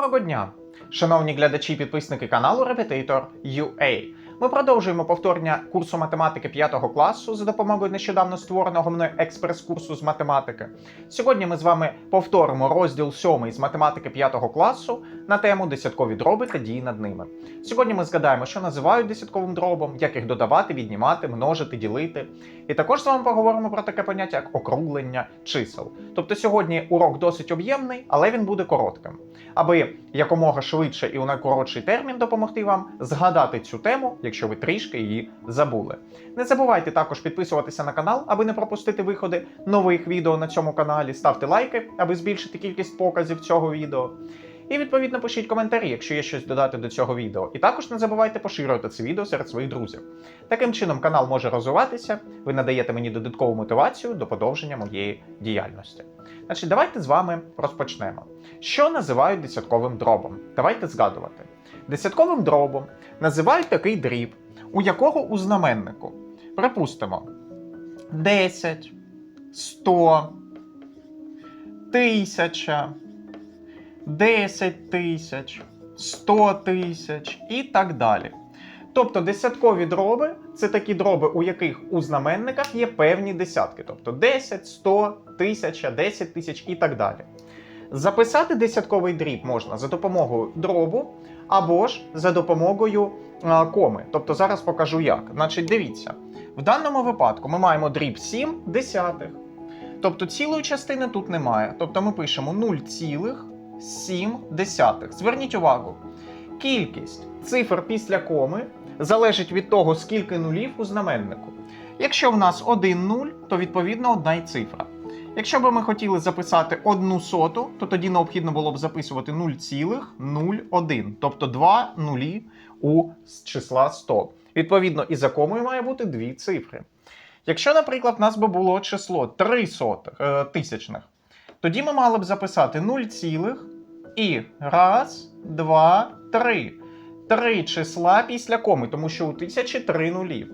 Доброго дня, шановні глядачі і підписники каналу Repetitor UA. Ми продовжуємо повторення курсу математики 5 класу за допомогою нещодавно створеного мною експрес-курсу з математики. Сьогодні ми з вами повторимо розділ 7 з математики 5 класу на тему десяткові дроби та дії над ними. Сьогодні ми згадаємо, що називають десятковим дробом, як їх додавати, віднімати, множити, ділити. І також з вами поговоримо про таке поняття, як округлення чисел. Тобто сьогодні урок досить об'ємний, але він буде коротким. Аби якомога швидше і у найкоротший термін допомогти вам згадати цю тему, якщо ви трішки її забули. Не забувайте також підписуватися на канал, аби не пропустити виходи нових відео на цьому каналі. Ставте лайки, аби збільшити кількість показів цього відео. І відповідно пишіть коментарі, якщо є щось додати до цього відео. І також не забувайте поширювати це відео серед своїх друзів. Таким чином канал може розвиватися, ви надаєте мені додаткову мотивацію до подовження моєї діяльності. Значить, давайте з вами розпочнемо. Що називають десятковим дробом? Давайте згадувати. Десятковим дробом називають такий дріб, у якого у знаменнику, припустимо, 10, 100, 1000, 10 тисяч, 100 тисяч і так далі. Тобто десяткові дроби це такі дроби, у яких у знаменниках є певні десятки, тобто 10, 100, 1000, 10 тисяч і так далі. Записати десятковий дріб можна за допомогою дробу або ж за допомогою а, коми. Тобто зараз покажу як. Значить, дивіться, в даному випадку ми маємо дріб 7 десятих. Тобто цілої частини тут немає. Тобто ми пишемо 0,7 десятих. Зверніть увагу, кількість цифр після коми залежить від того, скільки нулів у знаменнику. Якщо в нас один нуль, то відповідно одна й цифра. Якщо б ми хотіли записати одну соту, то тоді необхідно було б записувати 0,01, тобто два нулі у числа 100. Відповідно, і за комою має бути дві цифри. Якщо, наприклад, в нас би було число 3 сотих, е, тисячних, тоді ми мали б записати 0, цілих і раз, два, три. Три числа після коми, тому що у тисячі три нулі.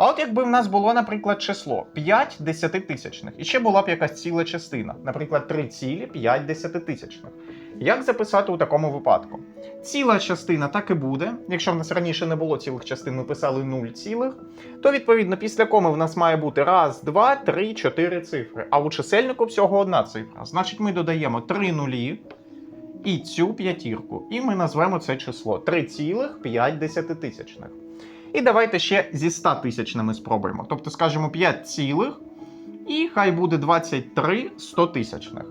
А от якби в нас було, наприклад, число 5 десятитисячних, і ще була б якась ціла частина, наприклад, 3,5 десятитисячних. Як записати у такому випадку? Ціла частина так і буде. Якщо в нас раніше не було цілих частин, ми писали 0 цілих, то відповідно після коми в нас має бути раз, два, три, чотири цифри. А у чисельнику всього одна цифра. Значить, ми додаємо 3 нулі і цю п'ятірку. І ми назвемо це число 3,5 десятитисячних. І давайте ще зі 100 тисячними спробуємо. Тобто, скажемо 5 цілих, і хай буде 23 100 тисячних.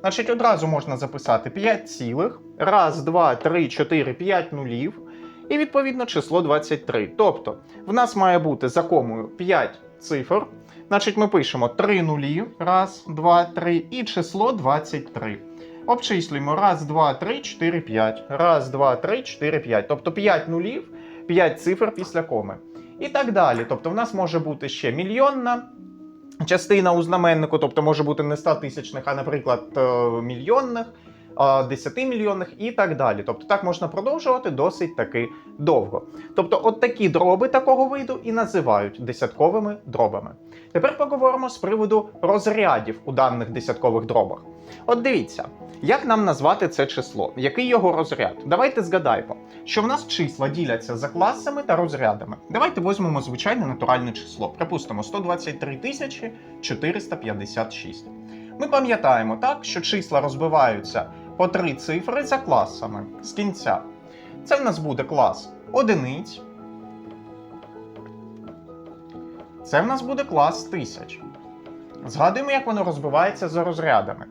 Значить, одразу можна записати 5 цілих, раз, два, три, 4, 5 нулів. І відповідно число 23. Тобто, в нас має бути за комою 5 цифр. Значить, ми пишемо 3 нулі, раз, два, три, і число 23. Обчислюємо раз, два, три, 4, 5. Раз, два, три, 4, 5. Тобто 5 нулів, 5 цифр після коми. І так далі. Тобто, в нас може бути ще мільйонна частина у знаменнику, тобто може бути не 100 тисячних, а, наприклад, е, мільйонних. 10 мільйонних і так далі. Тобто так можна продовжувати досить таки довго. Тобто, от такі дроби такого виду і називають десятковими дробами. Тепер поговоримо з приводу розрядів у даних десяткових дробах. От дивіться, як нам назвати це число? Який його розряд? Давайте згадаємо, що в нас числа діляться за класами та розрядами. Давайте візьмемо звичайне натуральне число. Припустимо 123 тисячі 456. Ми пам'ятаємо так, що числа розбиваються по три цифри за класами з кінця. Це в нас буде клас одиниць. Це в нас буде клас тисяч. Згадуємо, як воно розбивається за розрядами.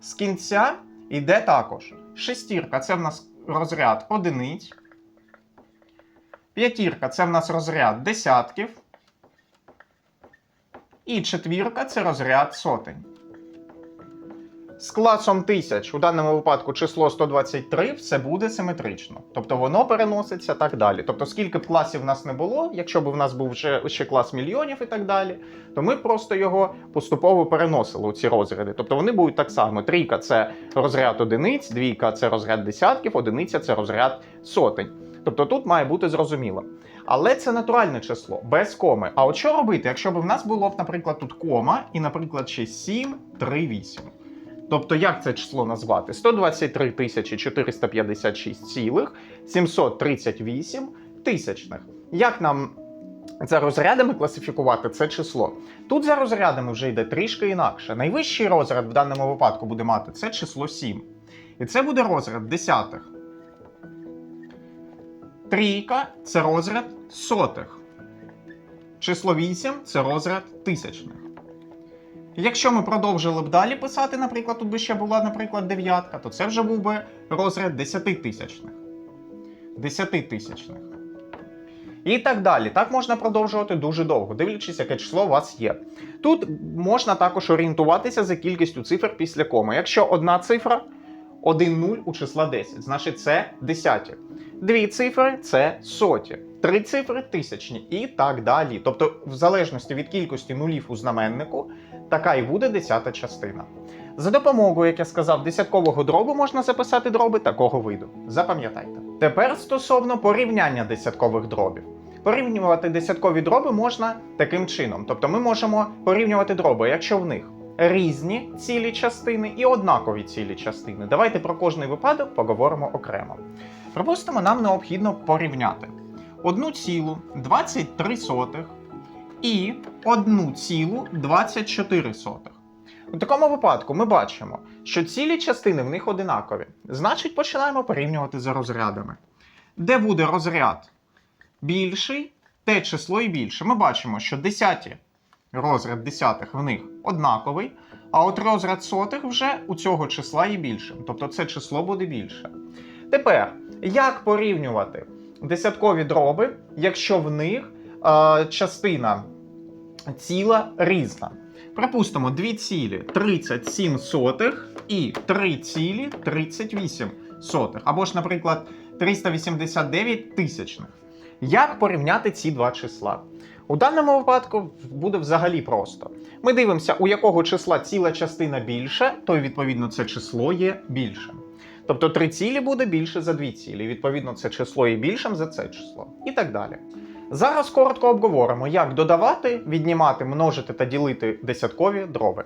З кінця йде також шестірка це в нас розряд одиниць. П'ятірка це в нас розряд десятків. І четвірка це розряд сотень. З класом тисяч, у даному випадку число 123, все буде симетрично. Тобто воно переноситься так далі. Тобто, скільки б класів в нас не було, якщо б в нас був ще, ще клас мільйонів і так далі, то ми просто його поступово переносили у ці розряди. Тобто вони будуть так само: трійка це розряд одиниць, двійка це розряд десятків, одиниця це розряд сотень. Тобто тут має бути зрозуміло. Але це натуральне число, без коми. А от що робити, якщо б в нас було, наприклад, тут кома, і, наприклад, ще 7, 3, 8. Тобто, як це число назвати? 123 тисячі 456 цілих 738 тисячних. Як нам за розрядами класифікувати це число? Тут за розрядами вже йде трішки інакше. Найвищий розряд в даному випадку буде мати це число 7. І це буде розряд десятих. Трійка це розряд сотих. Число 8 це розряд тисячних. Якщо ми продовжили б далі писати, наприклад, тут би ще була, наприклад, дев'ятка, то це вже був би розряд десятитисячних. Десятитисячних. І так далі. Так можна продовжувати дуже довго, дивлячись, яке число у вас є. Тут можна також орієнтуватися за кількістю цифр після коми. Якщо одна цифра 1 0 у числа 10, значить це десяті. Дві цифри це соті, три цифри тисячні і так далі. Тобто, в залежності від кількості нулів у знаменнику, така і буде десята частина. За допомогою, як я сказав, десяткового дробу можна записати дроби такого виду. Запам'ятайте. Тепер стосовно порівняння десяткових дробів. Порівнювати десяткові дроби можна таким чином. Тобто ми можемо порівнювати дроби, якщо в них різні цілі частини і однакові цілі частини. Давайте про кожний випадок поговоримо окремо. Припустимо, нам необхідно порівняти 1,23 і 1,24. У такому випадку ми бачимо, що цілі частини в них одинакові. Значить, починаємо порівнювати за розрядами. Де буде розряд більший, те число і більше. Ми бачимо, що десяті розряд десятих в них однаковий, а от розряд сотих вже у цього числа є більшим. Тобто це число буде більше. Тепер, як порівнювати десяткові дроби, якщо в них е, частина ціла різна? Припустимо, 2 цілі 37 сотих і 3 цілі 38 сотих. Або ж, наприклад, 389 тисячних. Як порівняти ці два числа? У даному випадку буде взагалі просто. Ми дивимося, у якого числа ціла частина більше, то відповідно це число є більшим. Тобто 3 цілі буде більше за 2 цілі, відповідно, це число є більшим за це число. І так далі. Зараз коротко обговоримо, як додавати, віднімати, множити та ділити десяткові дроби.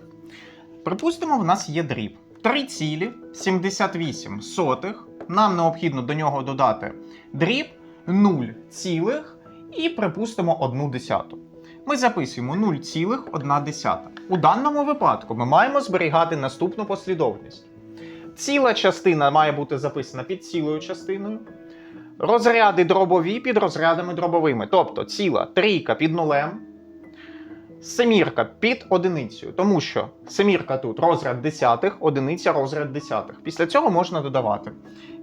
Припустимо, в нас є дріб. 3 цілі 78 сотих. Нам необхідно до нього додати дріб 0 цілих і припустимо 1 десяту. Ми записуємо 0,1. У даному випадку ми маємо зберігати наступну послідовність. Ціла частина має бути записана під цілою частиною. Розряди дробові під розрядами дробовими. Тобто ціла трійка під нулем, семірка під одиницею. Тому що семірка тут розряд десятих, одиниця розряд десятих. Після цього можна додавати.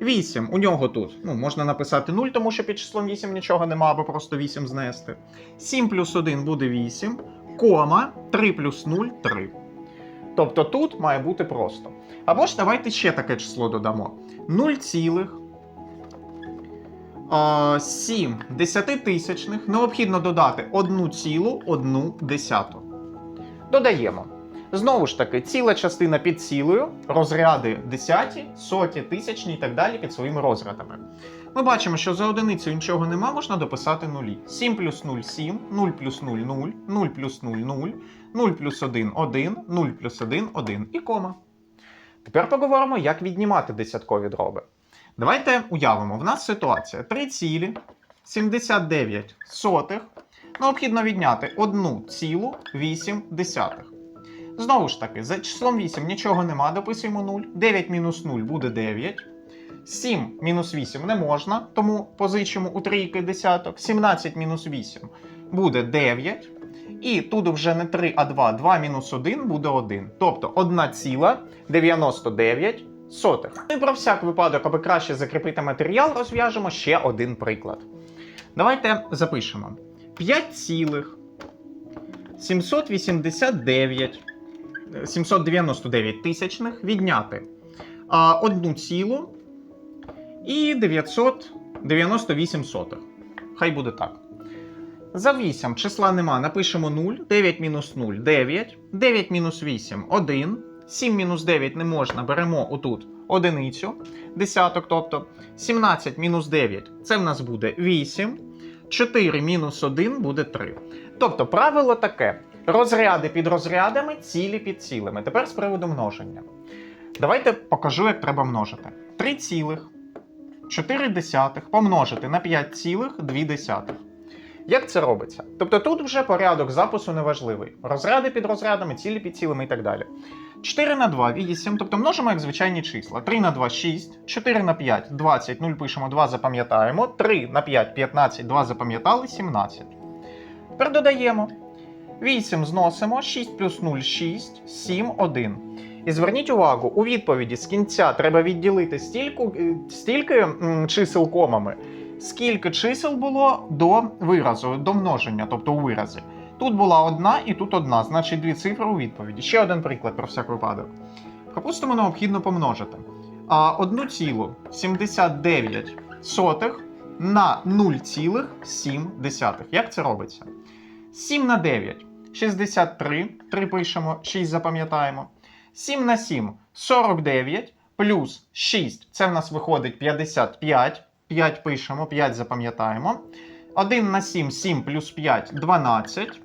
8 у нього тут. Ну, можна написати 0, тому що під числом 8 нічого нема, або просто 8 знести. 7 плюс 1 буде 8, кома 3 плюс 0 3. Тобто тут має бути просто. Або ж давайте ще таке число додамо. 0 цілих. 7 десятитисячних необхідно додати 1,1 десяту. Додаємо. Знову ж таки, ціла частина під цілою, розряди десяті, соті, тисячні і так далі під своїми розрядами. Ми бачимо, що за одиницею нічого нема, можна дописати нулі. 7 плюс 0 7, 0 плюс 0 0, 0 плюс 0 0, 0 плюс 1 1, 0 плюс 1 1 і кома. Тепер поговоримо, як віднімати десяткові дроби. Давайте уявимо, в нас ситуація 3 цілі 79 сотих. Необхідно відняти 1,8 десятих. Знову ж таки, за числом 8 нічого нема, дописуємо 0. 9 мінус 0 буде 9. 7 мінус 8 не можна, тому позичимо у трійки десяток. 17 мінус 8 буде 9. І тут вже не 3, а 2. 2 мінус 1 буде 1. Тобто 1,99 сотих. Ну і про всяк випадок, аби краще закріпити матеріал, розв'яжемо ще один приклад. Давайте запишемо 5 цілих 789 799 тисячних відняти а, 1 цілу і 998 сотих. Хай буде так. За 8 числа нема, напишемо 0. 9 мінус 0 9. 9 мінус 8 1. 7 мінус 9 не можна, беремо отут одиницю, десяток, тобто 17 мінус 9 це в нас буде 8. 4 мінус 1 буде 3. Тобто правило таке: розряди під розрядами, цілі під цілими. Тепер з приводу множення. Давайте покажу, як треба множити. 3,4 помножити на 5,2. Як це робиться? Тобто тут вже порядок запису неважливий. Розряди під розрядами, цілі під цілими і так далі. 4 на 2 8, тобто множимо як звичайні числа. 3 на 2 6, 4 на 5 20, 0 пишемо, 2 запам'ятаємо, 3 на 5 15, 2 запам'ятали, 17. Тепер додаємо. 8 зносимо, 6 плюс 0 6, 7 1. І зверніть увагу, у відповіді з кінця треба відділити стільки, е, стільки чисел комами, скільки чисел було до виразу, до множення, тобто у виразі. Тут була одна і тут одна, значить дві цифри у відповіді. Ще один приклад про всяк випадок. Припустимо, необхідно помножити а, 1,79 на 0,7. Як це робиться? 7 на 9 63, 3 пишемо, 6 запам'ятаємо. 7 на 7 49, плюс 6 це в нас виходить 55. 5 пишемо, 5 запам'ятаємо. 1 на 7, 7 плюс 5 12.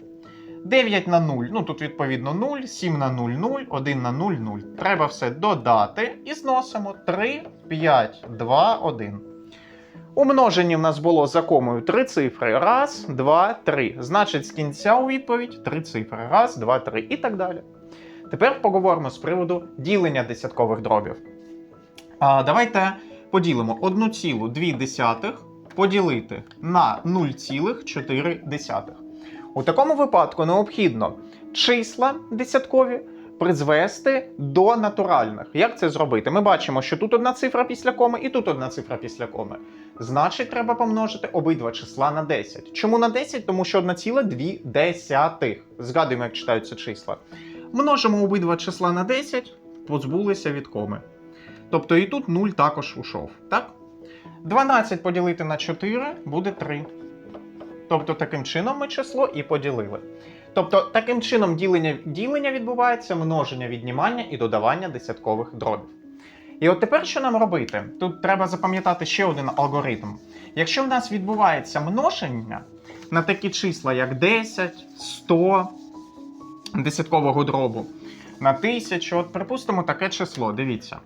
9 на 0, ну тут відповідно 0, 7 на 0, 0, 1 на 0, 0. Треба все додати і зносимо 3, 5, 2, 1. У в нас було за комою три цифри. Раз, два, три. Значить, з кінця у відповідь три цифри. Раз, два, три і так далі. Тепер поговоримо з приводу ділення десяткових дробів. А, давайте поділимо 1,2 поділити на 0,4. У такому випадку необхідно числа десяткові призвести до натуральних. Як це зробити? Ми бачимо, що тут одна цифра після коми і тут одна цифра після коми. Значить, треба помножити обидва числа на 10. Чому на 10? Тому що 1,2. Згадуємо, як читаються числа. Множимо обидва числа на 10, позбулися від коми. Тобто і тут 0 також ушов. Так? 12 поділити на 4 буде 3. Тобто таким чином ми число і поділили. Тобто, таким чином ділення, ділення відбувається, множення, віднімання і додавання десяткових дробів. І от тепер що нам робити? Тут треба запам'ятати ще один алгоритм. Якщо в нас відбувається множення на такі числа, як 10, 100 десяткового дробу, на 1000, от припустимо таке число, дивіться.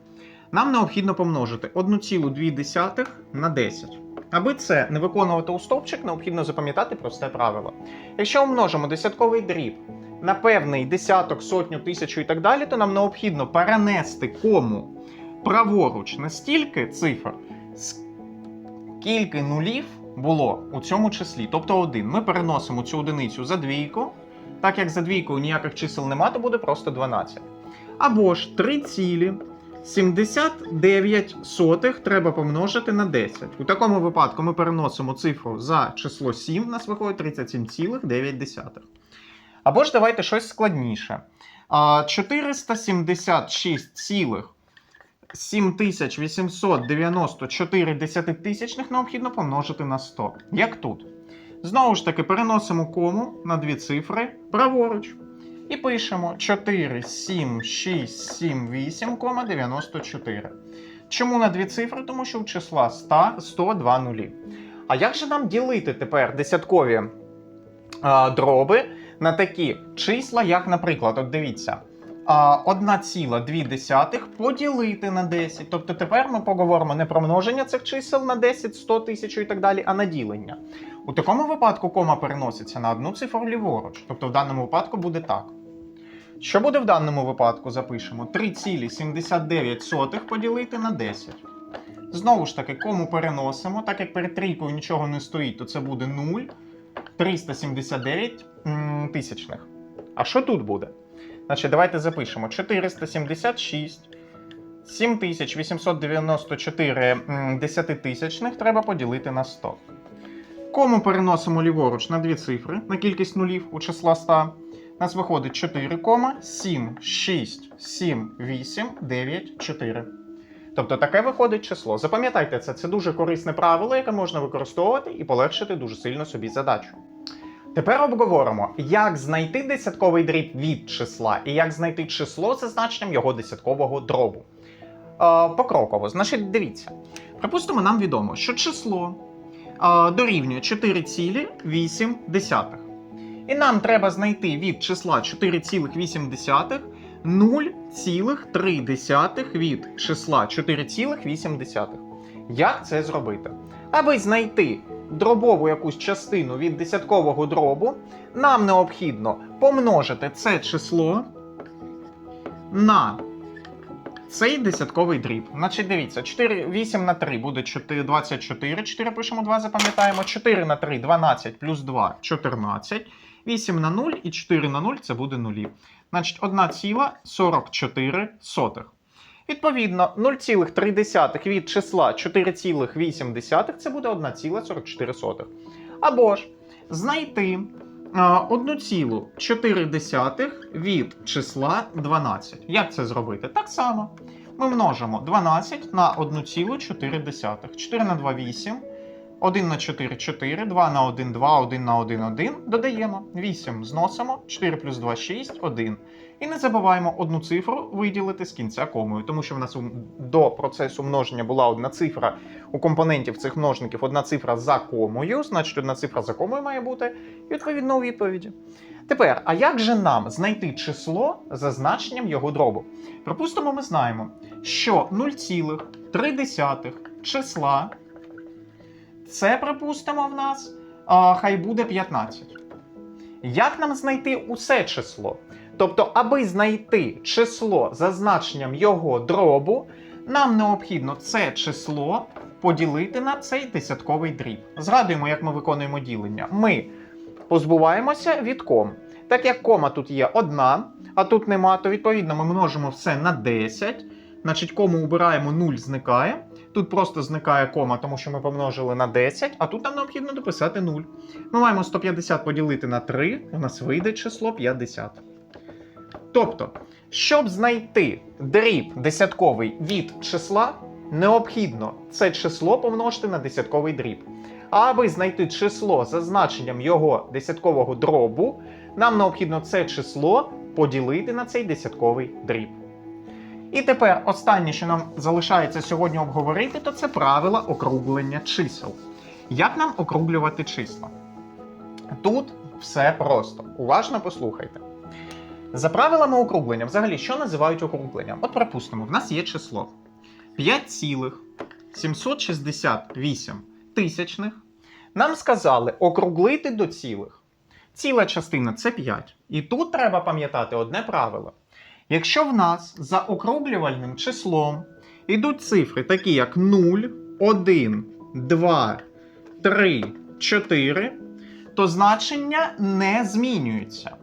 Нам необхідно помножити 1,2 на 10. Аби це не виконувати у стовпчик, необхідно запам'ятати просте правило. Якщо умножимо десятковий дріб на певний десяток, сотню, тисячу і так далі, то нам необхідно перенести кому праворуч на стільки цифр, скільки нулів було у цьому числі. Тобто один. Ми переносимо цю одиницю за двійку. Так як за двійкою ніяких чисел нема, то буде просто 12. Або ж 3 цілі. 79 сотих треба помножити на 10. У такому випадку ми переносимо цифру за число 7, у нас виходить 37,9. Або ж давайте щось складніше. А, 476,7894 десятитисячних необхідно помножити на 100. Як тут? Знову ж таки, переносимо кому на дві цифри праворуч. І пишемо 4, 7, 6, 7, 8, 94. Чому на дві цифри? Тому що у числа 100, 102 нулі. А як же нам ділити тепер десяткові а, дроби на такі числа, як, наприклад, от дивіться, 1,2 поділити на 10. Тобто тепер ми поговоримо не про множення цих чисел на 10, 100 тисяч і так далі, а на ділення. У такому випадку кома переноситься на одну цифру ліворуч. Тобто в даному випадку буде так. Що буде в даному випадку? Запишемо 3,79 поділити на 10. Знову ж таки, кому переносимо, так як перед трійкою нічого не стоїть, то це буде 0, 379 тисячних. А що тут буде? Значить, давайте запишемо 476, 7894 десятитисячних треба поділити на 100. Кому переносимо ліворуч на дві цифри на кількість нулів у числа 100. У нас виходить 4, 7, 6, 7, 8, 9, 4. Тобто таке виходить число. Запам'ятайте це, це дуже корисне правило, яке можна використовувати і полегшити дуже сильно собі задачу. Тепер обговоримо, як знайти десятковий дріб від числа і як знайти число за значенням його десяткового дробу. Е, покроково, значить, дивіться. Припустимо, нам відомо, що число е, дорівнює 4,8. І нам треба знайти від числа 4,8 0,3 від числа 4,8. Як це зробити? Аби знайти дробову якусь частину від десяткового дробу, нам необхідно помножити це число на цей десятковий дріб. Значить, дивіться, 4, 8 на 3 буде 4, 24. 4 пишемо 2, запам'ятаємо. 4 на 3 12 плюс 2 14. 8 на 0 і 4 на 0 це буде 0. Значить, 1,44. Відповідно, 0,3 від числа 4,8 це буде 1,44. Або ж знайти 1,4 від числа 12. Як це зробити? Так само. Ми множимо 12 на 1,4. 4 на 2 8. 1 на 4 4, 2 на 1 2, 1 на 1 1. Додаємо 8 зносимо, 4 плюс 2 6, 1. І не забуваємо одну цифру виділити з кінця комою, тому що в нас до процесу множення була одна цифра у компонентів цих множників, одна цифра за комою, значить одна цифра за комою має бути, і відповідно у відповіді. Тепер, а як же нам знайти число за значенням його дробу? Припустимо, ми знаємо, що 0,3 числа це, припустимо, в нас а, хай буде 15. Як нам знайти усе число? Тобто, аби знайти число за значенням його дробу, нам необхідно це число поділити на цей десятковий дріб. Згадуємо, як ми виконуємо ділення. Ми позбуваємося від ком. Так як кома тут є одна, а тут нема, то відповідно ми множимо все на 10. Значить, кому убираємо 0 зникає. Тут просто зникає кома, тому що ми помножили на 10, а тут нам необхідно дописати 0. Ми маємо 150 поділити на 3, у нас вийде число 50. Тобто, щоб знайти дріб десятковий від числа, необхідно це число помножити на десятковий дріб. Аби знайти число за значенням його десяткового дробу, нам необхідно це число поділити на цей десятковий дріб. І тепер останнє, що нам залишається сьогодні обговорити, то це правила округлення чисел. Як нам округлювати числа? Тут все просто. Уважно послухайте. За правилами округлення, взагалі, що називають округленням? От припустимо, в нас є число 5,768 тисячних. Нам сказали округлити до цілих. Ціла частина це 5. І тут треба пам'ятати одне правило. Якщо в нас за округлювальним числом йдуть цифри, такі як 0, 1, 2, 3, 4, то значення не змінюються.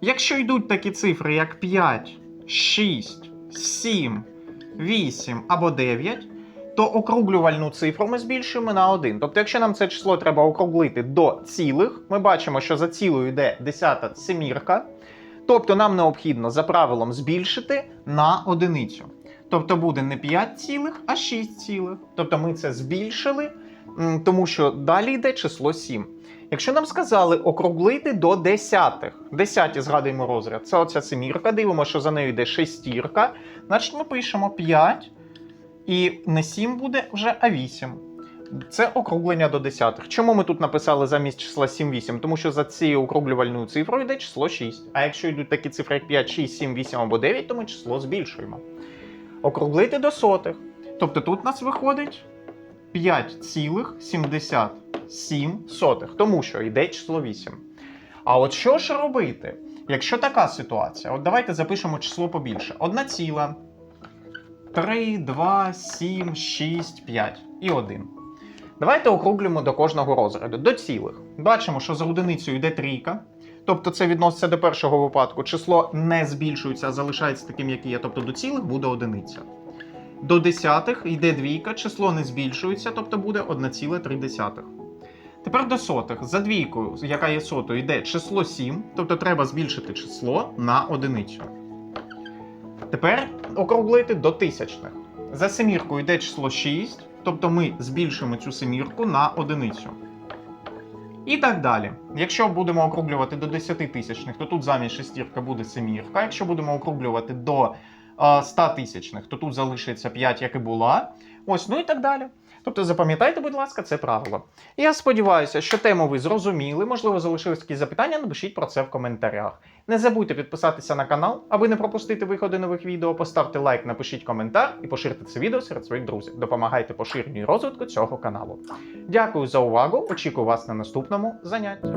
Якщо йдуть такі цифри, як 5, 6, 7, 8 або 9, то округлювальну цифру ми збільшуємо на 1. Тобто, якщо нам це число треба округлити до цілих, ми бачимо, що за цілою йде десята семірка. Тобто нам необхідно за правилом збільшити на одиницю. Тобто буде не 5 цілих, а 6 цілих. Тобто ми це збільшили, тому що далі йде число 7. Якщо нам сказали округлити до десятих, десяті згадуємо розряд, це оця семірка, дивимося, що за нею йде шестірка, значить ми пишемо 5, і не 7 буде вже, а 8. Це округлення до десятих. Чому ми тут написали замість числа 7-8? Тому що за цією округлювальною цифрою йде число 6. А якщо йдуть такі цифри, як 5, 6, 7, 8 або 9, то ми число збільшуємо. Округлити до сотих. Тобто тут у нас виходить 5,77 сотих, тому що йде число 8. А от що ж робити, якщо така ситуація? От давайте запишемо число побільше. 1 ціла, 3, 2, 7, 6, 5 і 1. Давайте округлюємо до кожного розряду, до цілих. Бачимо, що за одиницею йде трійка. Тобто це відноситься до першого випадку. Число не збільшується, а залишається таким, як є. Тобто до цілих буде одиниця. До десятих йде двійка, число не збільшується, тобто буде 1,3. Тепер до сотих. За двійкою, яка є сотою, йде число 7, тобто треба збільшити число на одиницю. Тепер округлити до тисячних. За семіркою йде число 6, тобто ми збільшимо цю семірку на одиницю. І так далі. Якщо будемо округлювати до 10 тисячних, то тут замість шестірка буде семірка. Якщо будемо округлювати до е, 100 тисячних, то тут залишиться 5, як і була. Ось, ну і так далі. Тобто запам'ятайте, будь ласка, це правило. Я сподіваюся, що тему ви зрозуміли. Можливо, залишились якісь запитання, напишіть про це в коментарях. Не забудьте підписатися на канал, аби не пропустити виходи нових відео. Поставте лайк, напишіть коментар і поширте це відео серед своїх друзів. Допомагайте поширенню розвитку цього каналу. Дякую за увагу. Очікую вас на наступному занятті.